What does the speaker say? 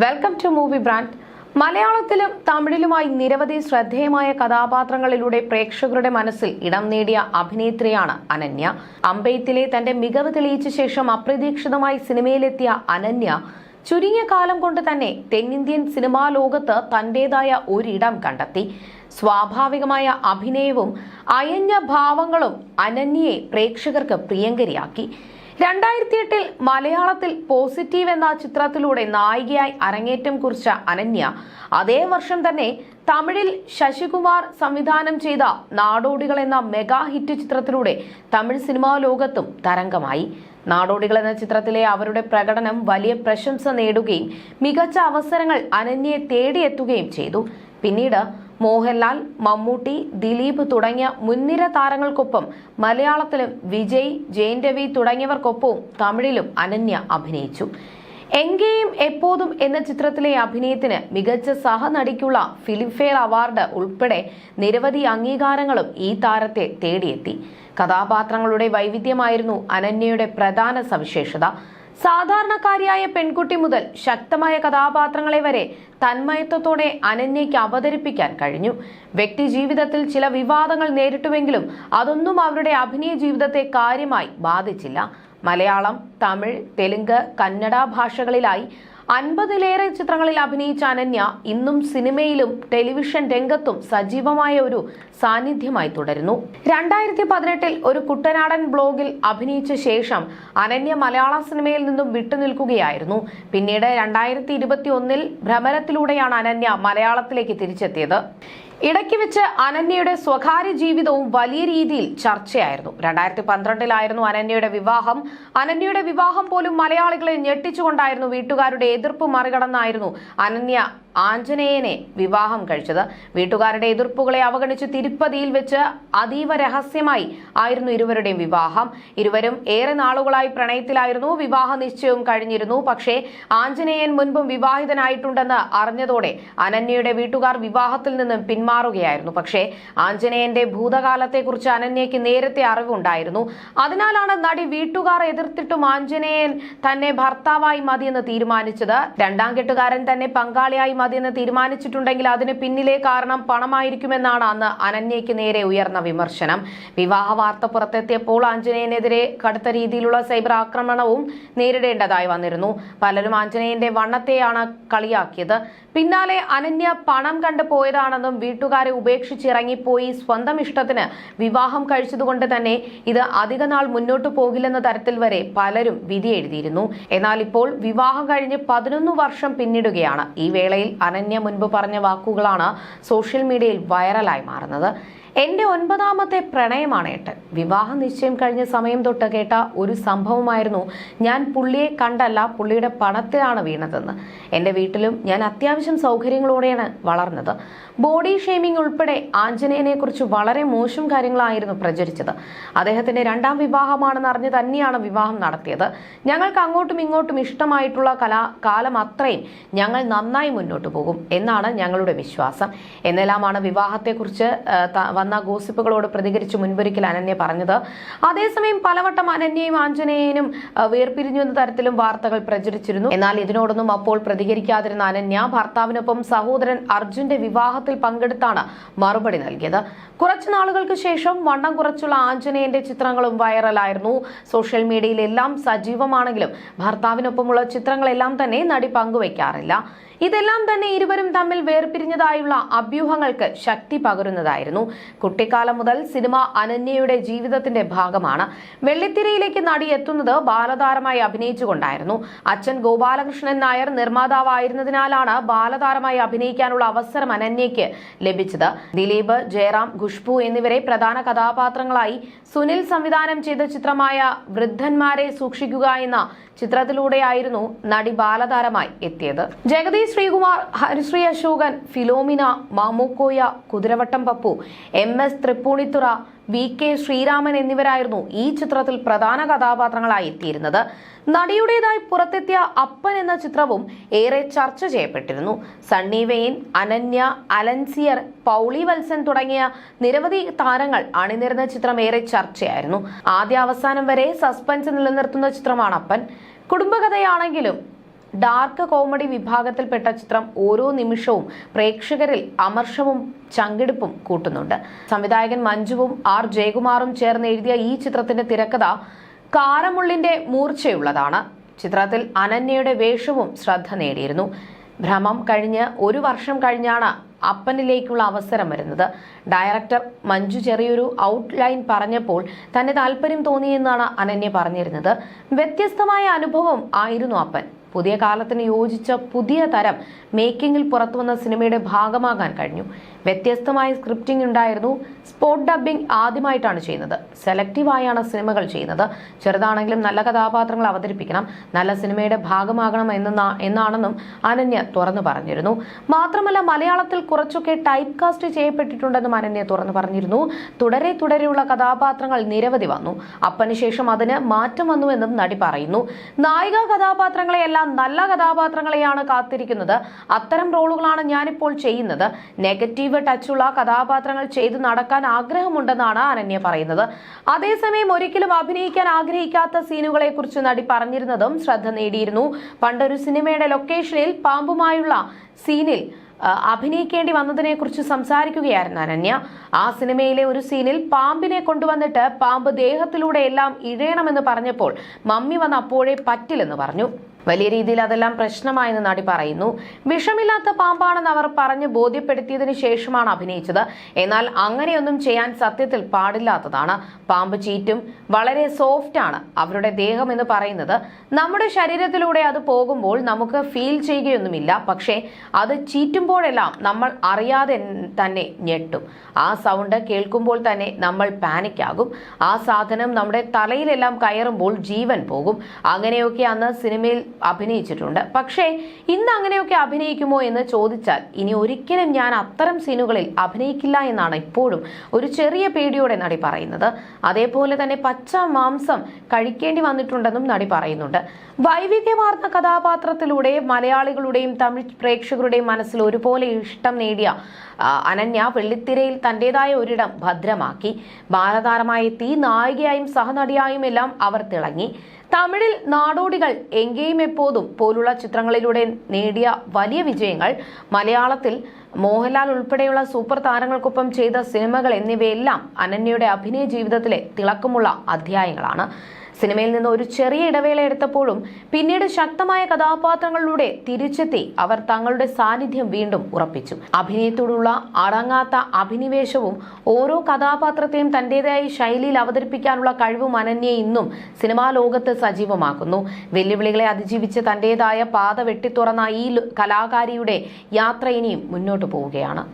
Welcome to movie brand മലയാളത്തിലും തമിഴിലുമായി നിരവധി ശ്രദ്ധേയമായ കഥാപാത്രങ്ങളിലൂടെ പ്രേക്ഷകരുടെ മനസ്സിൽ ഇടം നേടിയ അഭിനേത്രിയാണ് അനന്യ. അമ്പെയ്ത്തിലെ തന്റെ മികവ് തെളിയിച്ച ശേഷം അപ്രതീക്ഷിതമായി സിനിമയിലെത്തിയ അനന്യ ചുരുങ്ങിയ കാലം കൊണ്ട് തന്നെ തെന്നിന്ത്യൻ സിനിമാ ലോകത്ത് തന്റേതായ ഒരിടം കണ്ടെത്തി. സ്വാഭാവികമായ അഭിനയവും അയഞ്ഞ ഭാവങ്ങളും അനന്യയെ പ്രേക്ഷകർക്ക് പ്രിയങ്കരിയാക്കി. രണ്ടായിരത്തി എട്ടിൽ മലയാളത്തിൽ പോസിറ്റീവ് എന്ന ചിത്രത്തിലൂടെ നായികയായി അരങ്ങേറ്റം കുറിച്ച അനന്യ അതേ വർഷം തന്നെ തമിഴിൽ ശശികുമാർ സംവിധാനം ചെയ്ത നാടോടികൾ എന്ന മെഗാ ഹിറ്റ് ചിത്രത്തിലൂടെ തമിഴ് സിനിമാ ലോകത്തും തരംഗമായി. നാടോടികൾ എന്ന ചിത്രത്തിലെ അവരുടെ പ്രകടനം വലിയ പ്രശംസ നേടുകയും മികച്ച അവസരങ്ങൾ അനന്യയെ തേടിയെത്തുകയും ചെയ്തു. പിന്നീട് മോഹൻലാൽ മമ്മൂട്ടി ദിലീപ് തുടങ്ങിയ മുൻനിര താരങ്ങൾക്കൊപ്പം മലയാളത്തിലും വിജയ് ജയൻ രവി തുടങ്ങിയവർക്കൊപ്പവും തമിഴിലും അനന്യ അഭിനയിച്ചു. എങ്കേയും എപ്പോതും എന്ന ചിത്രത്തിലെ അഭിനയത്തിന് മികച്ച സഹനടിക്കുള്ള ഫിലിംഫെയർ അവാർഡ് ഉൾപ്പെടെ നിരവധി അംഗീകാരങ്ങളും ഈ താരത്തെ തേടിയെത്തി. കഥാപാത്രങ്ങളുടെ വൈവിധ്യമായിരുന്നു അനന്യയുടെ പ്രധാന സവിശേഷത. സാധാരണക്കാരിയായ പെൺകുട്ടി മുതൽ ശക്തമായ കഥാപാത്രങ്ങളെ വരെ തന്മയത്വത്തോടെ അനന്യയ്ക്ക് അവതരിപ്പിക്കാൻ കഴിഞ്ഞു. വ്യക്തി ജീവിതത്തിൽ ചില വിവാദങ്ങൾ നേരിട്ടുവെങ്കിലും അതൊന്നും അവരുടെ അഭിനയ ജീവിതത്തെ കാര്യമായി ബാധിച്ചില്ല. മലയാളം തമിഴ് തെലുങ്ക് കന്നഡ ഭാഷകളിലായി അൻപതിലേറെ ചിത്രങ്ങളിൽ അഭിനയിച്ച അനന്യ ഇന്നും സിനിമയിലും ടെലിവിഷൻ രംഗത്തും സജീവമായ ഒരു സാന്നിധ്യമായി തുടരുന്നു. രണ്ടായിരത്തി പതിനെട്ടിൽ ഒരു കുട്ടനാടൻ ബ്ലോഗിൽ അഭിനയിച്ച ശേഷം അനന്യ മലയാള സിനിമയിൽ നിന്നും വിട്ടുനിൽക്കുകയായിരുന്നു. പിന്നീട് രണ്ടായിരത്തി ഇരുപത്തി ഒന്നിൽ ഭ്രമരത്തിലൂടെയാണ് അനന്യ മലയാളത്തിലേക്ക് തിരിച്ചെത്തിയത്. ഇടയ്ക്ക് വെച്ച് അനന്യയുടെ സ്വകാര്യ ജീവിതവും വലിയ രീതിയിൽ ചർച്ചയായിരുന്നു. രണ്ടായിരത്തി പന്ത്രണ്ടിലായിരുന്നു അനന്യയുടെ വിവാഹം. അനന്യയുടെ വിവാഹം പോലും മലയാളികളെ ഞെട്ടിച്ചുകൊണ്ടായിരുന്നു വീട്ടുകാരുടെ എതിർപ്പ് മറികടന്നായിരുന്നു അനന്യ ആഞ്ജനേയനെ വിവാഹം കഴിച്ചത്. വീട്ടുകാരുടെ എതിർപ്പുകളെ അവഗണിച്ച് തിരുപ്പതിയിൽ വെച്ച് അതീവ രഹസ്യമായി ആയിരുന്നു ഇരുവരുടെയും വിവാഹം. ഇരുവരും ഏറെ നാളുകളായി പ്രണയത്തിലായിരുന്നു. വിവാഹ നിശ്ചയവും കഴിഞ്ഞിരുന്നു. പക്ഷേ ആഞ്ജനേയൻ മുൻപും വിവാഹിതനായിട്ടുണ്ടെന്ന് അറിഞ്ഞതോടെ അനന്യയുടെ വീട്ടുകാർ വിവാഹത്തിൽ നിന്നും പിന്മാറുകയായിരുന്നു. പക്ഷേ ആഞ്ജനേയന്റെ ഭൂതകാലത്തെക്കുറിച്ച് അനന്യയ്ക്ക് നേരത്തെ അറിവുണ്ടായിരുന്നു. അതിനാലാണ് നടി വീട്ടുകാർ എതിർത്തിട്ടും ആഞ്ജനേയൻ തന്നെ ഭർത്താവായി മതിയെന്ന് തീരുമാനിച്ചത്. രണ്ടാം കെട്ടുകാരൻ തന്നെ പങ്കാളിയായി മതിയെന്ന് തീരുമാനിച്ചിട്ടുണ്ടെങ്കിൽ അതിന് പിന്നിലെ കാരണം പണമായിരിക്കുമെന്നാണ് അന്ന് അനന്യയ്ക്ക് നേരെ ഉയർന്ന വിമർശനം. വിവാഹ വാർത്ത പുറത്തെത്തിയപ്പോൾ ആഞ്ജനേയനെതിരെ കടുത്ത രീതിയിലുള്ള സൈബർ ആക്രമണവും നേരിടേണ്ടതായി വന്നിരുന്നു. പലരും ആഞ്ജനേയന്റെ വണ്ണത്തെയാണ് കളിയാക്കിയത്. പിന്നാലെ അനന്യ പണം കണ്ടു പോയതാണെന്നും വീട്ടുകാരെ ഉപേക്ഷിച്ചിറങ്ങിപ്പോയി സ്വന്തം ഇഷ്ടത്തിന് വിവാഹം കഴിച്ചതുകൊണ്ട് തന്നെ ഇത് അധിക നാൾ മുന്നോട്ടു പോകില്ലെന്ന തരത്തിൽ വരെ പലരും വിധി എഴുതിയിരുന്നു. എന്നാൽ ഇപ്പോൾ വിവാഹം കഴിഞ്ഞ് പതിനൊന്ന് വർഷം പിന്നിടുകയാണ്. ഈ വേളയിൽ അനന്യ മുൻപ് പറഞ്ഞ വാക്കുകളാണ് സോഷ്യൽ മീഡിയയിൽ വൈറലായി മാറുന്നത്. എന്റെ ഒൻപതാമത്തെ പ്രണയമാണ് ഏട്ടൻ. വിവാഹ നിശ്ചയം കഴിഞ്ഞ സമയം തൊട്ട് കേട്ട ഒരു സംഭവമായിരുന്നു ഞാൻ പുള്ളിയെ കണ്ടല്ല പുള്ളിയുടെ പണത്തിലാണ് വീണതെന്ന്. എന്റെ വീട്ടിലും ഞാൻ അത്യാവശ്യം സൗകര്യങ്ങളോടെയാണ് വളർന്നത്. ബോഡി ഷെയ്മിംഗ് ഉൾപ്പെടെ ആഞ്ജനേയനെ കുറിച്ച് വളരെ മോശം കാര്യങ്ങളായിരുന്നു പ്രചരിച്ചത്. അദ്ദേഹത്തിന്റെ രണ്ടാം വിവാഹമാണെന്ന് അറിഞ്ഞ് തന്നെയാണ് വിവാഹം നടത്തിയത്. ഞങ്ങൾക്ക് അങ്ങോട്ടും ഇങ്ങോട്ടും ഇഷ്ടമായിട്ടുള്ള കലാ കാലം അത്രയും ഞങ്ങൾ നന്നായി മുന്നോട്ട് പോകും എന്നാണ് ഞങ്ങളുടെ വിശ്വാസം. എന്നെല്ലാമാണ് വിവാഹത്തെക്കുറിച്ച് വന്ന ഗോസിപ്പുകളോട് പ്രതികരിച്ച് മുൻപൊരിക്കൽ അനന്യ പറഞ്ഞത്. അതേസമയം പലവട്ടം അനന്യയും ആഞ്ജനേയനും വേർപിരിഞ്ഞു എന്ന തരത്തിലും വാർത്തകൾ പ്രചരിച്ചിരുന്നു. എന്നാൽ ഇതിനോടൊന്നും അപ്പോൾ പ്രതികരിക്കാതിരുന്ന അനന്യ ഭർത്താവിനൊപ്പം സഹോദരൻ അർജുന്റെ വിവാഹത്തിൽ പങ്കെടുത്താണ് മറുപടി നൽകിയത്. കുറച്ചു നാളുകൾക്ക് ശേഷം വണ്ണം കുറച്ചുള്ള ആഞ്ജനേയന്റെ ചിത്രങ്ങളും വൈറലായിരുന്നു. സോഷ്യൽ മീഡിയയിൽ എല്ലാം സജീവമാണെങ്കിലും ഭർത്താവിനൊപ്പമുള്ള ചിത്രങ്ങളെല്ലാം തന്നെ നടി പങ്കുവയ്ക്കാറില്ല. ഇതെല്ലാം തന്നെ ഇരുവരും തമ്മിൽ വേർപിരിഞ്ഞതായുള്ള അഭ്യൂഹങ്ങൾക്ക് ശക്തി പകരുന്നതായിരുന്നു. കുട്ടിക്കാലം മുതൽ സിനിമ അനന്യയുടെ ജീവിതത്തിന്റെ ഭാഗമാണ്. വെള്ളിത്തിരയിലേക്ക് നടി എത്തുന്നത് ബാലതാരമായി അഭിനയിച്ചുകൊണ്ടായിരുന്നു. അച്ഛൻ ഗോപാലകൃഷ്ണൻ നായർ നിർമ്മാതാവായിരുന്നതിനാലാണ് ബാലതാരമായി അഭിനയിക്കാനുള്ള അവസരം അനന്യയ്ക്ക് ലഭിച്ചത്. ദിലീപ് ജയറാം ഖുഷ്ബു എന്നിവരെ പ്രധാന കഥാപാത്രങ്ങളായി സുനിൽ സംവിധാനം ചെയ്ത ചിത്രമായ വൃദ്ധന്മാരെ സൂക്ഷിക്കുക എന്ന ചിത്രത്തിലൂടെയായിരുന്നു നടി ബാലതാരമായി എത്തിയത്. Jagadish Sreekumar Harisree Ashokan Philomina Mamukkoya Kuthiravattam Pappu M S Thrippunithura V K Sreeraman എന്നിവരായിരുന്നു ഈ ചിത്രത്തിൽ പ്രധാന കഥാപാത്രങ്ങളായി എത്തിയിരുന്നത്. നടിയുടേതായി പുറത്തെത്തിയ അപ്പൻ എന്ന ചിത്രവും ഏറെ ചർച്ച ചെയ്യപ്പെട്ടിരുന്നു. സണ്ണി വെയിൻ അനന്യ അലൻസിയർ പൗളി വത്സൻ തുടങ്ങിയ നിരവധി താരങ്ങൾ അണിനിരുന്ന ചിത്രം ഏറെ ചർച്ചയായിരുന്നു. ആദ്യ അവസാനം വരെ സസ്പെൻസ് നിലനിർത്തുന്ന ചിത്രമാണ് അപ്പൻ. കുടുംബകഥയാണെങ്കിലും ഡാർക്ക് കോമഡി വിഭാഗത്തിൽപ്പെട്ട ചിത്രം ഓരോ നിമിഷവും പ്രേക്ഷകരിൽ അമർഷവും ചങ്കിടിപ്പും കൂട്ടുന്നുണ്ട്. സംവിധായകൻ മഞ്ജുവും ആർ ജയകുമാറും ചേർന്ന് എഴുതിയ ഈ ചിത്രത്തിന്റെ തിരക്കഥ കാരമുള്ളിന്റെ മൂർച്ചയുള്ളതാണ്. ചിത്രത്തിൽ അനന്യയുടെ വേഷവും ശ്രദ്ധ നേടിയിരുന്നു. ഭ്രമം കഴിഞ്ഞ് ഒരു വർഷം കഴിഞ്ഞാണ് അപ്പനിലേക്കുള്ള അവസരം വരുന്നത്. ഡയറക്ടർ മഞ്ജു ചെറിയൊരു ഔട്ട്ലൈൻ പറഞ്ഞപ്പോൾ തന്നെ താല്പര്യം തോന്നിയെന്നാണ് അനന്യ പറഞ്ഞിരുന്നത്. വ്യത്യസ്തമായ അനുഭവം ആയിരുന്നു അപ്പൻ. പുതിയ കാലത്തിന് യോജിച്ച പുതിയ തരം മേക്കിങ്ങിൽ പുറത്തുവന്ന സിനിമയുടെ ഭാഗമാകാൻ കഴിഞ്ഞു. വ്യത്യസ്തമായ സ്ക്രിപ്റ്റിംഗ് ഉണ്ടായിരുന്നു. സ്പോട്ട് ഡബ്ബിംഗ് ആദ്യമായിട്ടാണ് ചെയ്യുന്നത്. സെലക്റ്റീവായാണ് സിനിമകൾ ചെയ്യുന്നത്. ചെറുതാണെങ്കിലും നല്ല കഥാപാത്രങ്ങൾ അവതരിപ്പിക്കണം. നല്ല സിനിമയുടെ ഭാഗമാകണം എന്ന എന്നാണെന്നും അനന്യ തുറന്നു പറഞ്ഞിരുന്നു. മാത്രമല്ല മലയാളത്തിൽ കുറച്ചൊക്കെ ടൈപ്പ് കാസ്റ്റ് ചെയ്യപ്പെട്ടിട്ടുണ്ടെന്നും അനന്യ തുറന്നു പറഞ്ഞിരുന്നു. തുടരെ തുടരെയുള്ള കഥാപാത്രങ്ങൾ നിരവധി വന്നു. അപ്പന് ശേഷം അതിന് മാറ്റം വന്നുവെന്നും നടി പറയുന്നു. നായിക കഥാപാത്രങ്ങളെയെല്ലാം നല്ല കഥാപാത്രങ്ങളെയാണ് കാത്തിരിക്കുന്നത്. അത്തരം റോളുകളാണ് ഞാനിപ്പോൾ ചെയ്യുന്നത്. നെഗറ്റീവ് ടച്ചുള്ള കഥാപാത്രങ്ങൾ ചെയ്തു നടക്കാൻ ആഗ്രഹമുണ്ടെന്നാണ് അനന്യ പറയുന്നത്. അതേസമയം ഒരിക്കലും അഭിനയിക്കാൻ ആഗ്രഹിക്കാത്ത സീനുകളെ കുറിച്ച് നടി പറഞ്ഞിരുന്നതും ശ്രദ്ധ നേടിയിരുന്നു. പണ്ടൊരു സിനിമയുടെ ലൊക്കേഷനിൽ പാമ്പുമായുള്ള സീനിൽ അഭിനയിക്കേണ്ടി വന്നതിനെ കുറിച്ച് സംസാരിക്കുകയായിരുന്നു അനന്യ. ആ സിനിമയിലെ ഒരു സീനിൽ പാമ്പിനെ കൊണ്ടുവന്നിട്ട് പാമ്പ് ദേഹത്തിലൂടെ എല്ലാം ഇഴയണമെന്ന് പറഞ്ഞപ്പോൾ മമ്മി വന്ന് അപ്പോഴേ പറ്റില്ലെന്ന് പറഞ്ഞു. വലിയ രീതിയിൽ അതെല്ലാം പ്രശ്നമായെന്ന് നടി പറയുന്നു. വിഷമില്ലാത്ത പാമ്പാണെന്ന് അവർ പറഞ്ഞ് ബോധ്യപ്പെടുത്തിയതിന് ശേഷമാണ് അഭിനയിച്ചത്. എന്നാൽ അങ്ങനെയൊന്നും ചെയ്യാൻ സത്യത്തിൽ പാടില്ലാത്തതാണ്. പാമ്പ് ചീറ്റും വളരെ സോഫ്റ്റ് ആണ് അവരുടെ ദേഹം എന്ന് പറയുന്നത്. നമ്മുടെ ശരീരത്തിലൂടെ അത് പോകുമ്പോൾ നമുക്ക് ഫീൽ ചെയ്യുകയൊന്നുമില്ല. പക്ഷേ അത് ചീറ്റുമ്പോഴെല്ലാം നമ്മൾ അറിയാതെ തന്നെ ഞെട്ടും. ആ സൗണ്ട് കേൾക്കുമ്പോൾ തന്നെ നമ്മൾ പാനിക്കാകും ആ സാധനം നമ്മുടെ തലയിലെല്ലാം കയറുമ്പോൾ ജീവൻ പോകും. അങ്ങനെയൊക്കെ അന്ന് സിനിമയിൽ അഭിനയിച്ചിട്ടുണ്ട്. പക്ഷേ ഇന്ന് അങ്ങനെയൊക്കെ അഭിനയിക്കുമോ എന്ന് ചോദിച്ചാൽ ഇനി ഒരിക്കലും ഞാൻ അത്തരം സീനുകളിൽ അഭിനയിക്കില്ല എന്നാണ് ഇപ്പോഴും ഒരു ചെറിയ പേടിയോടെ നടി പറയുന്നത്. അതേപോലെ തന്നെ പച്ച മാംസം കഴിക്കേണ്ടി വന്നിട്ടുണ്ടെന്നും നടി പറയുന്നുണ്ട്. വൈവിധ്യമാർന്ന കഥാപാത്രത്തിലൂടെ മലയാളികളുടെയും തമിഴ് പ്രേക്ഷകരുടെയും മനസ്സിൽ ഒരുപോലെ ഇഷ്ടം നേടിയ അനന്യ വെള്ളിത്തിരയിൽ തന്റേതായ ഒരിടം ഭദ്രമാക്കി. ബാലതാരമായി തീ നായികയായും സഹനടിയായും എല്ലാം അവർ തിളങ്ങി. തമിഴിൽ നാടോടികൾ എങ്കെയും എപ്പോതും പോലുള്ള ചിത്രങ്ങളിലൂടെ നേടിയ വലിയ വിജയങ്ങൾ മലയാളത്തിൽ മോഹൻലാൽ ഉൾപ്പെടെയുള്ള സൂപ്പർ താരങ്ങൾക്കൊപ്പം ചെയ്ത സിനിമകൾ എന്നിവയെല്ലാം അനന്യയുടെ അഭിനയ ജീവിതത്തിലെ തിളക്കമുള്ള അധ്യായങ്ങളാണ്. സിനിമയിൽ നിന്ന് ഒരു ചെറിയ ഇടവേള എടുത്തപ്പോഴും പിന്നീട് ശക്തമായ കഥാപാത്രങ്ങളിലൂടെ തിരിച്ചെത്തി അവർ തങ്ങളുടെ സാന്നിധ്യം വീണ്ടും ഉറപ്പിച്ചു. അഭിനയത്തോടുള്ള അടങ്ങാത്ത അഭിനിവേശവും ഓരോ കഥാപാത്രത്തെയും തന്റേതായ ശൈലിയിൽ അവതരിപ്പിക്കാനുള്ള കഴിവും അനന്യെ ഇന്നും സിനിമാ ലോകത്ത് സജീവമാക്കുന്നു. വെല്ലുവിളികളെ അതിജീവിച്ച് തന്റേതായ പാത വെട്ടിത്തുറന്ന ഈ കലാകാരിയുടെ യാത്ര ഇനിയും മുന്നോട്ട് പോവുകയാണ്.